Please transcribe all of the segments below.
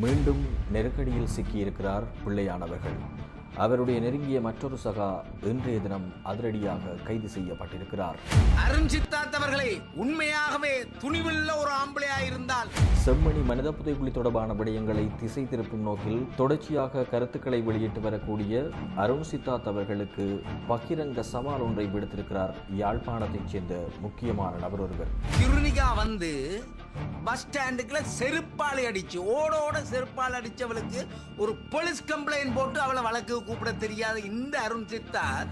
மீண்டும் நெருக்கடியில் சிக்கியிருக்கிறார் பிள்ளையானவர்கள். அவருடைய நெருங்கிய மற்றொரு சகா இன்றைய தினம் அதிரடியாக கைது செய்யப்பட்டிருக்கிறார். அருண் சித்தார்த் அவர்களே உண்மையாகவே துணிவுள்ள ஒரு ஆம்பளையா இருந்தால். செம்மணி மனித புதைக்குழி தொடர்பான விடயங்களை திசை திருப்பும் நோக்கில் தொடர்ச்சியாக கருத்துக்களை வெளியிட்டு வரக்கூடிய அருண் சித்தார்த் அவர்களுக்கு பகிரங்க சவால் ஒன்றை விடுத்திருக்கிறார். யாழ்ப்பாணத்தைச் சேர்ந்த முக்கியமான நபர் ஒருவர். கிருணிகா வந்து பஸ் ஸ்டாண்டுக்குள்ள செருப்பாலை அடிச்சு ஓட ஓட செருப்பால் அடிச்சவளுக்கு ஒரு போலீஸ் கம்ப்ளைண்ட் போட்டு அவளை வழக்கு கூப்பிட தெரியாத இந்த அருண் சித்தார்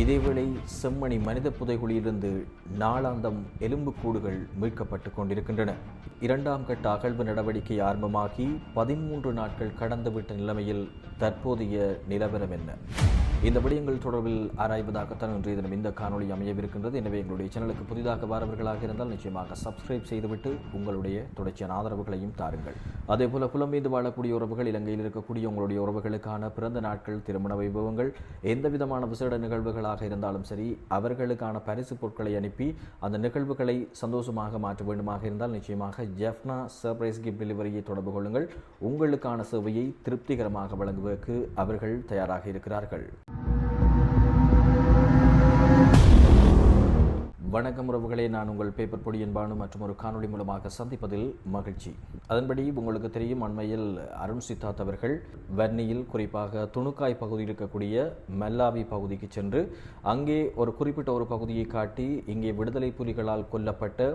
இதேவேளை செம்மணி மனித புதைகுழியிலிருந்து நாளாந்தம் எலும்புக்கூடுகள் மீட்கப்பட்டு கொண்டிருக்கின்றன. இரண்டாம் கட்ட அகழ்வு நடவடிக்கை ஆரம்பமாகி பதிமூன்று நாட்கள் கடந்துவிட்ட நிலைமையில் தற்போதைய நிலவரம் என்ன? இந்த விடயங்கள் தொடர்பில் ஆராய்வதாகத்தான் இன்றைய தினம் இந்த காணொளி அமையவிருக்கின்றது. எனவே எங்களுடைய சேனலுக்கு புதிதாக வரவர்களாக இருந்தால் நிச்சயமாக சப்ஸ்கிரைப் செய்துவிட்டு உங்களுடைய தொடர்ச்சியான ஆதரவுகளையும் தாருங்கள். அதேபோல மீது வாழக்கூடிய உறவுகள் இலங்கையில் இருக்கக்கூடிய உங்களுடைய உறவுகளுக்கான பிறந்த நாட்கள் திருமண வைபவங்கள் எந்த விதமான விசேட நிகழ்வுகளாக இருந்தாலும் சரி அவர்களுக்கான பரிசு பொருட்களை அனுப்பி அந்த நிகழ்வுகளை சந்தோஷமாக மாற்ற வேண்டுமாக இருந்தால் நிச்சயமாக ஜெஃப்னா சர்ப்ரைஸ் கிஃப்ட் டெலிவரியை தொடர்பு கொள்ளுங்கள். உங்களுக்கான சேவையை திருப்திகரமாக வழங்குவதற்கு அவர்கள் தயாராக இருக்கிறார்கள். வணக்கம் உறவுகளே நான் உங்கள் பேப்பர் பொடி என்பானு மற்றும் ஒரு காணொளி மூலமாக சந்திப்பதில் மகிழ்ச்சி. அதன்படி உங்களுக்கு தெரியும் அண்மையில் அருண் சித்தார்த் அவர்கள் வன்னியில் குறிப்பாக துணுக்காய் பகுதியில் இருக்கக்கூடிய மெல்லாவி பகுதிக்கு சென்று அங்கே ஒரு குறிப்பிட்ட ஒரு பகுதியை காட்டி இங்கே விடுதலை புலிகளால் கொல்லப்பட்ட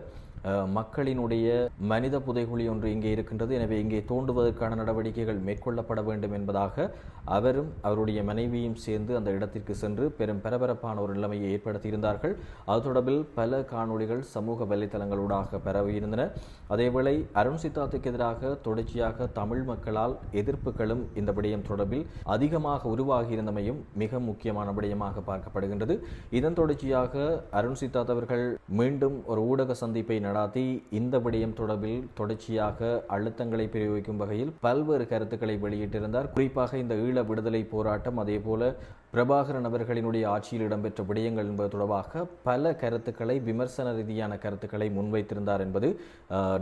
மக்களினுடைய மனித புதைகுழி ஒன்று இங்கே இருக்கின்றது. எனவே இங்கே தோண்டுவதற்கான நடவடிக்கைகள் மேற்கொள்ளப்பட வேண்டும் என்பதாக அவரும் அவருடைய மனைவியும் சேர்ந்து அந்த இடத்திற்கு சென்று பெரும் பரபரப்பான ஒரு நிலைமையை ஏற்படுத்தியிருந்தார்கள். அது தொடர்பில் பல காணொளிகள் சமூக வலைத்தளங்களூடாக பரவியிருந்தன. அதேவேளை அருண் சித்தார்த்துக்கு எதிராக தொடர்ச்சியாக தமிழ் மக்களால் எதிர்ப்புகளும் இந்த விடயம் தொடர்பில் அதிகமாக உருவாகியிருந்தமையும் மிக முக்கியமான விடயமாக பார்க்கப்படுகின்றது. இதன் தொடர்ச்சியாக அருண் சித்தார்த் அவர்கள் மீண்டும் ஒரு ஊடக சந்திப்பை நடாத்தி இந்த விடயம் தொடர்பில் தொடர்ச்சியாக அழுத்தங்களை பிரயோகிக்கும் வகையில் பல்வேறு கருத்துக்களை வெளியிட்டிருந்தார். குறிப்பாக இந்த ஈழ விடுதலை போராட்டம் அதேபோல பிரபாகரன் அவர்களினுடைய ஆட்சியில் இடம்பெற்ற விடயங்கள் என்பது தொடர்பாக பல கருத்துக்களை விமர்சன ரீதியான கருத்துக்களை முன்வைத்திருந்தார் என்பது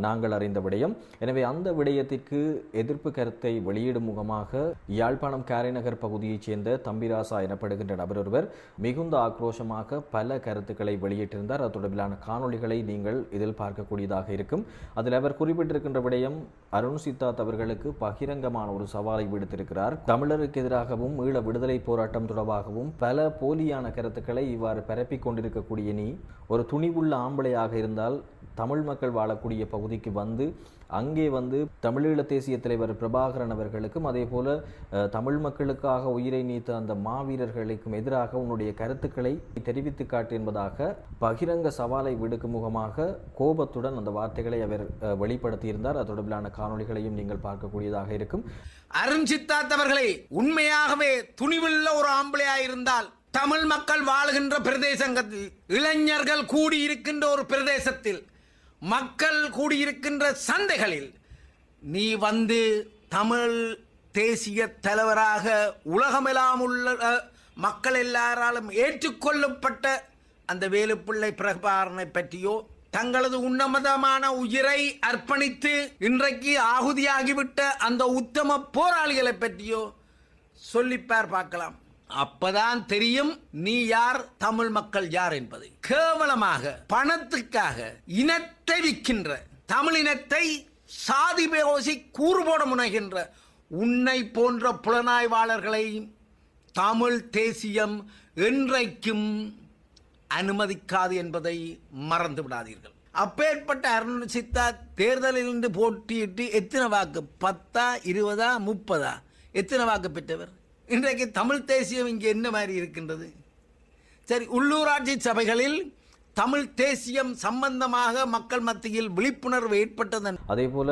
நாங்கள் அறிந்த விடயம். எனவே அந்த விடயத்திற்கு எதிர்ப்பு கருத்தை வெளியிடும் முகமாக யாழ்ப்பாணம் காரைநகர் பகுதியைச் சேர்ந்த தம்பிராசா எனப்படுகின்ற நபர் ஒருவர் மிகுந்த ஆக்ரோஷமாக பல கருத்துக்களை வெளியிட்டிருந்தார். அது தொடர்பிலான காணொளிகளை நீங்கள் இதில் பார்க்கக்கூடியதாக இருக்கும். அதில் அவர் குறிப்பிட்டிருக்கின்ற விடயம் அருண் சித்தார்த் அவர்களுக்கு பகிரங்கமான ஒரு சவாலை விடுத்திருக்கிறார். தமிழருக்கு எதிராகவும் ஈழ விடுதலை போராட்டம் தொடர்பாகவும் பல போலியான கருத்துக்களை இவ்வாறு பரப்பிக் கொண்டிருக்கக்கூடிய நீ ஒரு துணிவுள்ள ஆம்பளையாக இருந்தால் தமிழ் மக்கள் வாழக்கூடிய பகுதிக்கு வந்து அங்கே வந்து தமிழீழ தேசிய தலைவர் பிரபாகரன் அவர்களுக்கும் அதே போல தமிழ் மக்களுக்காக உயிரை நீத்த அந்த மாவீரர்களுக்கும் எதிராக உன்னுடைய கருத்துக்களை தெரிவித்து காட்டு என்பதாக பகிரங்க சவாலை விடுக்கும் முகமாக கோபத்துடன் அந்த வார்த்தைகளை அவர் வெளிப்படுத்தியிருந்தார். அது தொடர்பிலான காணொளிகளையும் நீங்கள் பார்க்கக்கூடியதாக இருக்கும். அருண் சித்தார்த் உண்மையாகவே துணிவுள்ள ஒரு ஆம்பளையா இருந்தால் தமிழ் மக்கள் வாழுகின்ற பிரதேசங்கத்தில் இளைஞர்கள் கூடியிருக்கின்ற ஒரு பிரதேசத்தில் மக்கள் கூடியிருக்கின்ற சந்தைகளில் நீ வந்து தமிழ் தேசிய தலைவராக உலகமெல்லாம் உள்ள மக்கள் எல்லாராலும் ஏற்றுக்கொள்ளப்பட்ட அந்த வேலுப்பிள்ளை பிரபாரனை பற்றியோ தங்களது உன்னமதமான உயிரை அர்ப்பணித்து இன்றைக்கு ஆகுதியாகிவிட்ட அந்த உத்தம போராளிகளை பற்றியோ சொல்லிப்பார் பார்க்கலாம். அப்பதான் தெரியும் நீ யார் தமிழ் மக்கள் யார் என்பது. கேவலமாக பணத்துக்காக இனத்தை விற்கின்ற தமிழினத்தை சாதி பேசி கூறுபோட முனைகின்ற உன்னை போன்ற புலனாய்வாளர்களை தமிழ் தேசியம் என்றைக்கும் அனுமதிக்காது என்பதை மறந்து விடாதீர்கள். அப்பேற்பட்ட அருண் சித்தா தேர்தலிலிருந்து போட்டியிட்டு எத்தனை வாக்கு? பத்தா இருபதா முப்பதா? எத்தனை வாக்கு பெற்றவர்? இன்றைக்கு தமிழ் தேசியம் இங்கே என்ன மாதிரி இருக்கின்றது? சரி உள்ளூராட்சி சபைகளில் தமிழ் தேசியம் சம்பந்தமாக மக்கள் மத்தியில் விழிப்புணர்வு ஏற்பட்டதன் அதே போல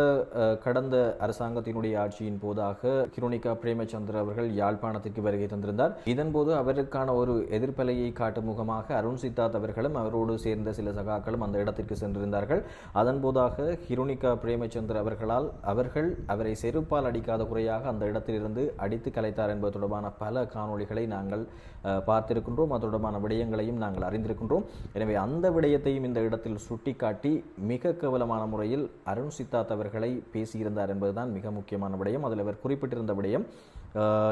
கடந்த அரசாங்கத்தினுடைய ஆட்சியின் போதாக கிருணிகா பிரேமச்சந்திர அவர்கள் யாழ்ப்பாணத்திற்கு வருகை தந்திருந்தார். இதன் போது அவருக்கான ஒரு எதிர்ப்பலையை காட்டும் முகமாக அருண் சித்தார்த் அவர்களும் அவரோடு சேர்ந்த சில சகாக்களும் அந்த இடத்திற்கு சென்றிருந்தார்கள். அதன் போதாக ஹிருணிகா பிரேமச்சந்திர அவர்களால் அவர்கள் அவரை செருப்பால் அடிக்காத குறையாக அந்த இடத்திலிருந்து அடித்து கலைத்தார் என்பது தொடர்பான பல காணொளிகளை நாங்கள் பார்த்திருக்கின்றோம். அது தொடர்பான விடயங்களையும் நாங்கள் அறிந்திருக்கின்றோம். எனவே அந்த அந்த விடயத்தையும் இந்த இடத்தில் சுட்டிக்காட்டி மிக கேவலமான முறையில் அருண் சித்தாத் அவர்களை பேசியிருந்தார் என்பதுதான் மிக முக்கியமான விடயம். அதில் அவர் குறிப்பிட்டிருந்த விடயம்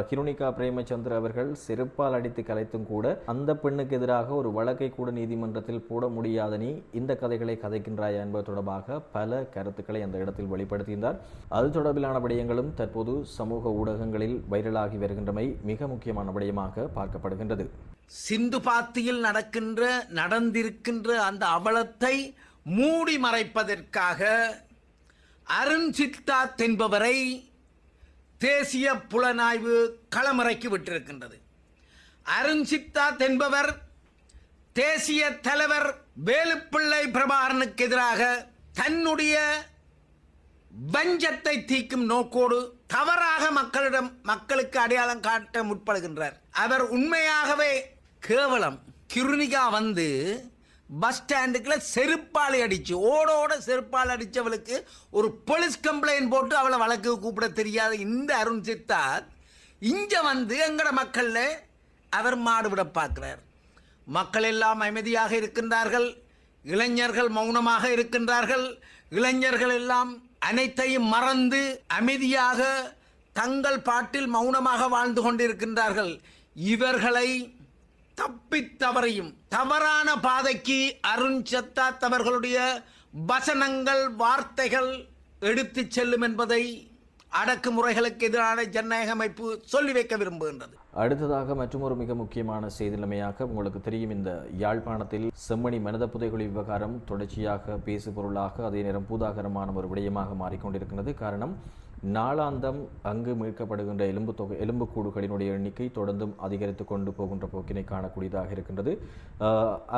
கிருணிகா பிரேமச்சந்திர அவர்கள் செருப்பால் அடித்து கலைத்தும் கூட அந்த பெண்ணுக்கு எதிராக ஒரு வழக்கை கூட நீதிமன்றத்தில் போட முடியாத நீ இந்த கதைகளை கதைக்கின்றாயா என்பது தொடர்பாக பல கருத்துக்களை அந்த இடத்தில் வெளிப்படுத்தியிருந்தார். அது தொடர்பிலான விடயங்களும் தற்போது சமூக ஊடகங்களில் வைரலாகி வருகின்றமை மிக முக்கியமான விடயமாக பார்க்கப்படுகின்றது. சிந்து பாத்தியில் நடக்கின்ற நடந்திருக்கின்ற அந்த அவலத்தை மூடி மறைப்பதற்காக அருண் சித்தார்த் என்பவரை தேசிய புலனாய்வு களமிறக்கி விட்டிருக்கின்றது. அருண் சித்தார்த் என்பவர் தேசிய தலைவர் வேலுப்பிள்ளை பிரபாகரனுக்கு எதிராக தன்னுடைய வஞ்சத்தை தீக்கும் நோக்கோடு தவறாக மக்களிடம் மக்களுக்கு அடையாளம் காட்ட முற்படுகின்றார். அவர் உண்மையாகவே கேவலம். கிருணிகா வந்து பஸ் ஸ்டாண்டுக்குள்ள செருப்பாலை அடிச்சு ஓடோட செருப்பால் அடித்தவளுக்கு ஒரு போலீஸ் கம்ப்ளைண்ட் போட்டு அவளை வழக்கு கூப்பிட தெரியாத இந்த அருண் சித்தார்த் இங்கே வந்து எங்கட மக்கள்ல அவர் மாடுபட பார்க்கிறார். மக்கள் எல்லாம் அமைதியாக இருக்கின்றார்கள். இளைஞர்கள் மௌனமாக இருக்கின்றார்கள். இளைஞர்கள் எல்லாம் அனைத்தையும் மறந்து அமைதியாக தங்கள் பாட்டில் மௌனமாக வாழ்ந்து கொண்டிருக்கின்றார்கள். இவர்களை தப்பித் தவறையும் தவறான பாதைக்கு அருண் சத்தாத் அவர்களுடைய வசனங்கள் வார்த்தைகள் எடுத்துச் செல்லும் என்பதை அடக்குமுறைகளுக்கு எதிரான ஜனநாயக அமைப்பு சொல்லி வைக்க விரும்புகின்றது. அடுத்ததாக மற்றொரு மிக முக்கியமான செய்திநிலைமையாக உங்களுக்கு தெரியும். இந்த யாழ்ப்பாணத்தில் செம்மணி மனித புதைகுழி விவகாரம் தொடர்ச்சியாக பேசு பொருளாக அதே நேரம் பூதாகரமான ஒரு விடயமாக மாறிக்கொண்டிருக்கிறது காரணம் நாளாந்தம் அங்கு மீட்கப்படுகின்ற எலும்பு தொகை எலும்புக்கூடுகளினுடைய எண்ணிக்கை தொடர்ந்தும் அதிகரித்து கொண்டு போகின்ற போக்கினை காணக்கூடியதாக இருக்கின்றது.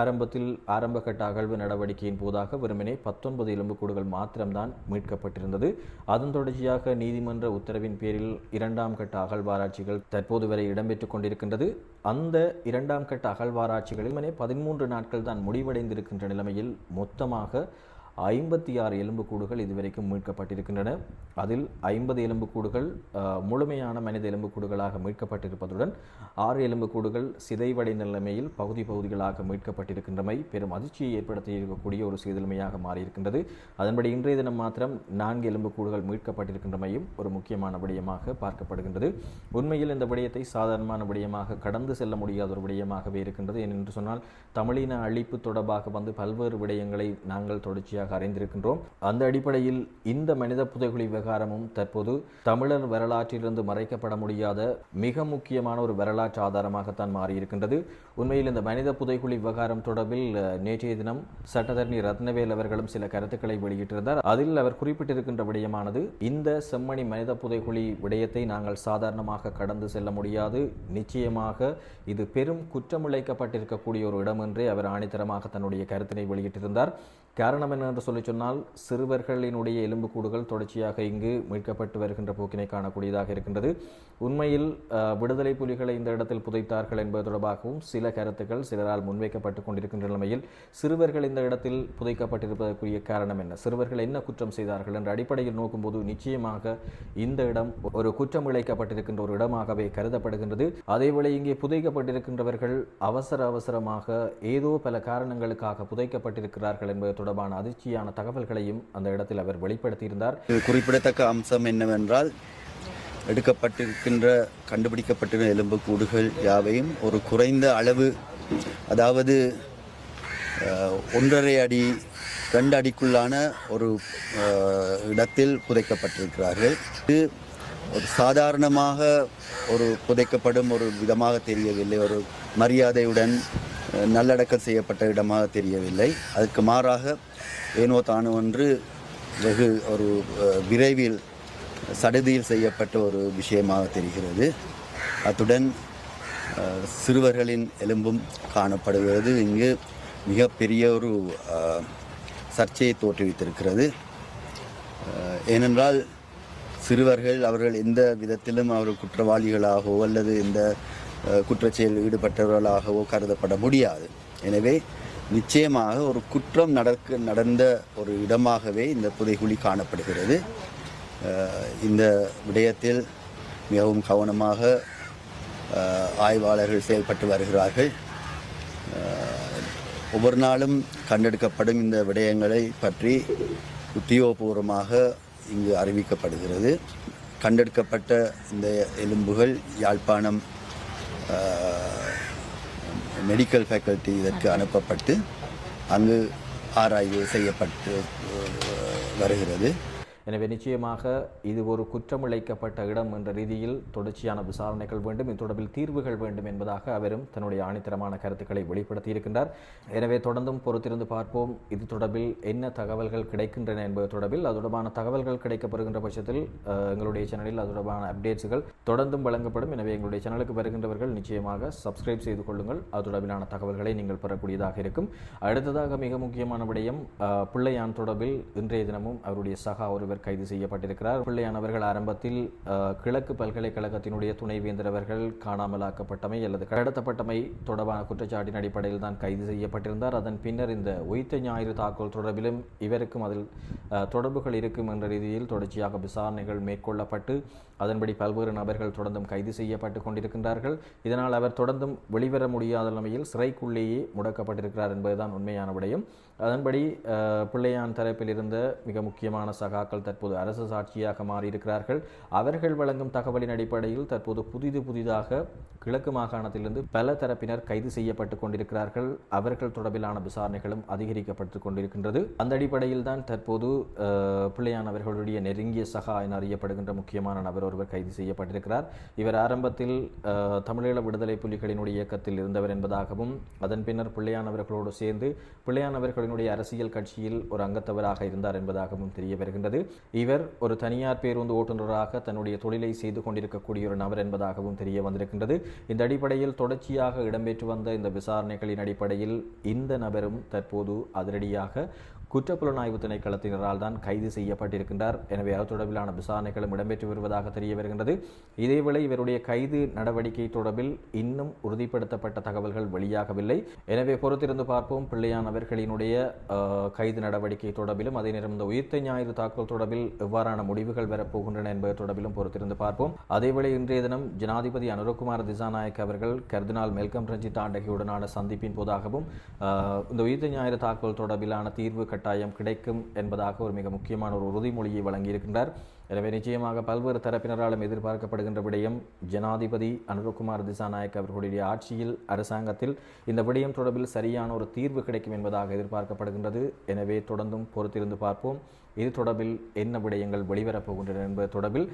ஆரம்பத்தில் ஆரம்பகட்ட அகழ்வு நடவடிக்கையின் போதாக வெறுமனே பத்தொன்பது எலும்புக்கூடுகள் மாத்திரம்தான் மீட்கப்பட்டிருந்தது. அதன் தொடர்ச்சியாக நீதிமன்ற உத்தரவின் பேரில் இரண்டாம் கட்ட அகழ்வாராய்ச்சிகள் தற்போது வரை இடம்பெற்றுக் கொண்டிருக்கின்றது. அந்த இரண்டாம் கட்ட அகழ்வாராய்ச்சிகளில் பதிமூன்று நாட்கள் தான் முடிவடைந்திருக்கின்ற நிலைமையில் மொத்தமாக ஐம்பத்தி ஆறு எலும்புக்கூடுகள் இதுவரைக்கும் மீட்கப்பட்டிருக்கின்றன. அதில் ஐம்பது எலும்புக்கூடுகள் முழுமையான மனித எலும்புக்கூடுகளாக மீட்கப்பட்டிருப்பதுடன் ஆறு எலும்புக்கூடுகள் சிதைவடைந்த நிலைமையில் பகுதி பகுதிகளாக மீட்கப்பட்டிருக்கின்றமை பெரும் அதிர்ச்சியை ஏற்படுத்தி இருக்கக்கூடிய ஒரு சீதலைமையாக மாறியிருக்கின்றது. அதன்படி இன்றைய தினம் மாத்திரம் நான்கு எலும்புக்கூடுகள் மீட்கப்பட்டிருக்கின்றமையும் ஒரு முக்கியமான விடயமாக பார்க்கப்படுகின்றது. உண்மையில் இந்த விடயத்தை சாதாரணமான விடயமாக கடந்து செல்ல முடியாத ஒரு விடயமாகவே இருக்கின்றது. ஏனென்று சொன்னால் தமிழின அழிப்பு தொடர்பாக வந்து பல்வேறு விடயங்களை நாங்கள் தொடர்ச்சியாக அறிந்திருக்கின்றோம். அந்த அடிப்படையில் இந்த மனித புதைகுழி விவகாரமும் தற்போது தமிழர் வரலாற்றிலிருந்து மறைக்கப்பட முடியாத மிக முக்கியமான ஒரு வரலாற்று ஆதாரமாகத்தான் மாறியிருக்கின்றது. உண்மையில் இந்த மனித புதைகுழி விவகாரம் தொடர்பில் நேற்றைய தினம் சட்டத்தரணி ரத்னவேல் அவர்களும் சில கருத்துக்களை வெளியிட்டிருந்தார். அதில் அவர் குறிப்பிட்டிருக்கின்ற விடயமானது இந்த செம்மணி மனித புதைகுழி விடயத்தை நாங்கள் சாதாரணமாக கடந்து செல்ல முடியாது. நிச்சயமாக இது பெரும் குற்றமிழைக்கப்பட்டிருக்கக்கூடிய ஒரு இடம் என்றே அவர் ஆணித்தரமாக தன்னுடைய கருத்தினை வெளியிட்டிருந்தார். காரணம் என்று சொல்லி சொன்னால் சிறுவர்களினுடைய எலும்புக்கூடுகள் தொடர்ச்சியாக இங்கு மீட்கப்பட்டு வருகின்ற போக்கினை காணக்கூடியதாக இருக்கின்றது. உண்மையில் விடுதலை புலிகளை இந்த இடத்தில் புதைத்தார்கள் என்பது தொடர்பாகவும் சில கருத்துக்கள் சிலரால் முன்வைக்கப்பட்டு கொண்டிருக்கின்ற நிலைமையில் சிறுவர்கள் இந்த இடத்தில் புதைக்கப்பட்டிருப்பதற்குரிய காரணம் என்ன? சிறுவர்கள் என்ன குற்றம் செய்தார்கள் என்ற அடிப்படையில் நோக்கும்போது நிச்சயமாக இந்த இடம் ஒரு குற்றம் இழைக்கப்பட்டிருக்கின்ற ஒரு இடமாகவே கருதப்படுகின்றது. அதேவேளை இங்கே புதைக்கப்பட்டிருக்கின்றவர்கள் அவசர அவசரமாக ஏதோ பல காரணங்களுக்காக புதைக்கப்பட்டிருக்கிறார்கள் என்பது தொடர்பான அதிர்ச்சியான தகவல்களையும் அந்த இடத்தில் அவர் வெளிப்படுத்தியிருந்தார். இது குறிப்பிடத்தக்க அம்சம் என்னவென்றால் எடுக்கப்பட்டிருக்கின்ற கண்டுபிடிக்கப்பட்டிருந்த எலும்புக்கூடுகள் யாவையும் ஒரு குறைந்த அளவு அதாவது ஒன்றரை அடி ரெண்டு அடிக்குள்ளான ஒரு இடத்தில் புதைக்கப்பட்டிருக்கிறார்கள். இது ஒரு சாதாரணமாக ஒரு புதைக்கப்படும் ஒரு விதமாக தெரியவில்லை. ஒரு மரியாதையுடன் நல்லடக்கம் செய்யப்பட்ட இடமாக தெரியவில்லை. அதுக்கு மாறாக ஏனோ தானோ ஒன்று வெகு ஒரு விரைவில் சடுதியில் செய்யப்பட்ட ஒரு விஷயமாக தெரிகிறது. அத்துடன் சிறுவர்களின் எலும்பும் காணப்படுகிறது. இங்கு மிகப்பெரிய ஒரு சர்ச்சையை தோற்றுவித்திருக்கிறது. ஏனென்றால் சிறுவர்கள் அவர்கள் எந்த விதத்திலும் அவர் குற்றவாளிகளாகவோ அல்லது இந்த குற்றச்செயலில் ஈடுபட்டவர்களாகவோ கருதப்பட முடியாது. எனவே நிச்சயமாக ஒரு குற்றம் நடக்க நடந்த ஒரு இடமாகவே இந்த புதைகுழி காணப்படுகிறது. இந்த விடயத்தில் மிகவும் கவனமாக ஆய்வாளர்கள் செயல்பட்டு வருகிறார்கள். ஒவ்வொரு நாளும் கண்டெடுக்கப்படும் இந்த விடயங்களை பற்றி உத்தியோகபூர்வமாக இங்கு அறிவிக்கப்படுகிறது. கண்டெடுக்கப்பட்ட இந்த எலும்புகள் யாழ்ப்பாணம் மெடிக்கல் ஃபேக்கல்ட்டி இதற்கு அனுப்பப்பட்டு அங்கு ஆராய்வு செய்யப்பட்டு வருகிறது. எனவே நிச்சயமாக இது ஒரு குற்றமிழைக்கப்பட்ட இடம் என்ற ரீதியில் தொடர்ச்சியான விசாரணைகள் வேண்டும் இது தொடர்பில் தீர்வுகள் வேண்டும் என்பதாக அவரும் தன்னுடைய ஆணித்தரமான கருத்துக்களை வெளிப்படுத்தியிருக்கின்றார் எனவே தொடர்ந்தும் பொறுத்திருந்து பார்ப்போம் இது தொடர்பில் என்ன தகவல்கள் கிடைக்கின்றன என்பது தொடர்பில். அது தொடர்பான தகவல்கள் கிடைக்கப்படுகின்ற பட்சத்தில் எங்களுடைய சேனலில் அது தொடர்பான அப்டேட்ஸுகள் தொடர்ந்தும் வழங்கப்படும். எனவே எங்களுடைய சேனலுக்கு வருகின்றவர்கள் நிச்சயமாக சப்ஸ்கிரைப் செய்து கொள்ளுங்கள். அது தொடர்பிலான தகவல்களை நீங்கள் பெறக்கூடியதாக இருக்கும். அடுத்ததாக மிக முக்கியமான விடயம் பிள்ளையான் தொடர்பில் இன்றைய தினமும் அவருடைய சகா ஒருவர் கைது செய்யப்பட்டிருக்கிறார். பிள்ளையானவர்கள் ஆரம்பத்தில் கிழக்கு பல்கலைக்கழகத்தினுடைய துணைவேந்தர் அவர்கள் காணாமலாக்கப்பட்டமை அல்லது கடத்தப்பட்டமை தொடர்பான குற்றச்சாட்டின் அடிப்படையில் தான் கைது செய்யப்பட்டிருந்தார். அதன் பின்னர் இந்த உயிர்த்த ஞாயிறு தாக்குதல் தொடர்பிலும் இவருக்கும் அதில் தொடர்புகள் இருக்கும் என்ற ரீதியில் தொடர்ச்சியாக விசாரணைகள் மேற்கொள்ளப்பட்டு அதன்படி பல்வேறு நபர்கள் தொடர்ந்தும் கைது செய்யப்பட்டு கொண்டிருக்கின்றார்கள். இதனால் அவர் தொடர்ந்தும் வெளிவர முடியாத நிலைமையில் சிறைக்குள்ளேயே முடக்கப்பட்டிருக்கிறார் என்பதுதான் உண்மையான விடயம். அதன்படி பிள்ளையான் தரப்பில் இருந்த மிக முக்கியமான சகாக்கள் தற்போது அரசு சாட்சியாக மாறியிருக்கிறார்கள். அவர்கள் வழங்கும் தகவலின் அடிப்படையில் தற்போது புதிது புதிதாக கிழக்கு மாகாணத்திலிருந்து பல தரப்பினர் கைது செய்யப்பட்டு கொண்டிருக்கிறார்கள். அவர்கள் தொடர்பிலான விசாரணைகளும் அதிகரிக்கப்பட்டு கொண்டிருக்கின்றது. அந்த அடிப்படையில் தான் தற்போது பிள்ளையான் அவர்களுடைய நெருங்கிய சகா என அறியப்படுகின்ற முக்கியமான நபர் ஒருவர் கைது செய்யப்பட்டிருக்கிறார். இவர் ஆரம்பத்தில் தமிழீழ விடுதலை புலிகளினுடைய இயக்கத்தில் இருந்தவர் என்பதாகவும் அதன் பின்னர் பிள்ளையானவர்களோடு சேர்ந்து பிள்ளையான் அவர்களினுடைய அரசியல் கட்சியில் ஒரு அங்கத்தவராக இருந்தார் என்பதாகவும் தெரிய வருகின்றது இவர் ஒரு தனியார் பேருந்து ஓட்டுநராக தன்னுடைய தொழிலை செய்து கொண்டிருக்கக்கூடிய ஒரு நபர் என்பதாகவும் தெரிய வந்திருக்கின்றது. இந்த அடிப்படையில் தொடர்ச்சியாக இடம்பெற்று வந்த இந்த விசாரணைகளின் அடிப்படையில் இந்த நபரும் தற்போது அதிரடியாக குற்றப்புலனாய்வு திணைக்களத்தினரால் தான் கைது செய்யப்பட்டிருக்கின்றார். எனவே அது தொடர்பிலான விசாரணைகளும் இடம்பெற்று வருவதாக தெரிய வருகின்றது இதேவேளை இவருடைய கைது நடவடிக்கை தொடர்பில் இன்னும் உறுதிப்படுத்தப்பட்ட தகவல்கள் வெளியாகவில்லை. எனவே பொறுத்திருந்து பார்ப்போம். பிள்ளையான் அவர்களினுடைய கைது நடவடிக்கை தொடர்பிலும் அதே நேரம் இந்த உயிர்த்த ஞாயிறு தாக்குதல் தொடர்பில் எவ்வாறான முடிவுகள் வரப்போகின்றன என்பது தொடர்பிலும் பொறுத்திருந்து பார்ப்போம். அதேவேளை இன்றைய தினம் ஜனாதிபதி அனுரகுமார் திசாநாயக் அவர்கள் கர்தினால் மெல்கம் ரஞ்சித் ஆண்டகையுடனான சந்திப்பின் போதாகவும் இந்த உயிர்த்த ஞாயிறு தாக்குதல் தொடர்பிலான தீர்வு கட்டாயம் கிடைக்கும் என்பதாக ஒரு மிக முக்கியமான ஒரு உறுதிமொழியை வழங்கியிருக்கின்றார். எனவே நிச்சயமாக பல்வேறு தரப்பினராலும் எதிர்பார்க்கப்படுகின்ற விடயம் ஜனாதிபதி அனுரகுமார் திசாநாயக் அவர்களுடைய ஆட்சியில் அரசாங்கத்தில் இந்த விடயம் தொடர்பில் சரியான ஒரு தீர்வு கிடைக்கும் என்பதாக எதிர்பார்க்கப்படுகின்றது. எனவே தொடர்ந்தும் பொறுத்திருந்து பார்ப்போம். இது தொடர்பில் என்ன விடயங்கள் வெளிவரப் போகின்றன என்பது தொடர்பில்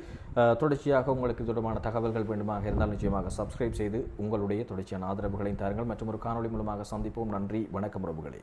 தொடர்ச்சியாக உங்களுக்கு தொடர்பான தகவல்கள் வேண்டுமாக இருந்தால் நிச்சயமாக சப்ஸ்கிரைப் செய்து உங்களுடைய தொடர்ச்சியான ஆதரவுகளையும் தாருங்கள். மற்றும் ஒரு காணொளி மூலமாக சந்திப்போம். நன்றி. வணக்கம் உறவுகளே.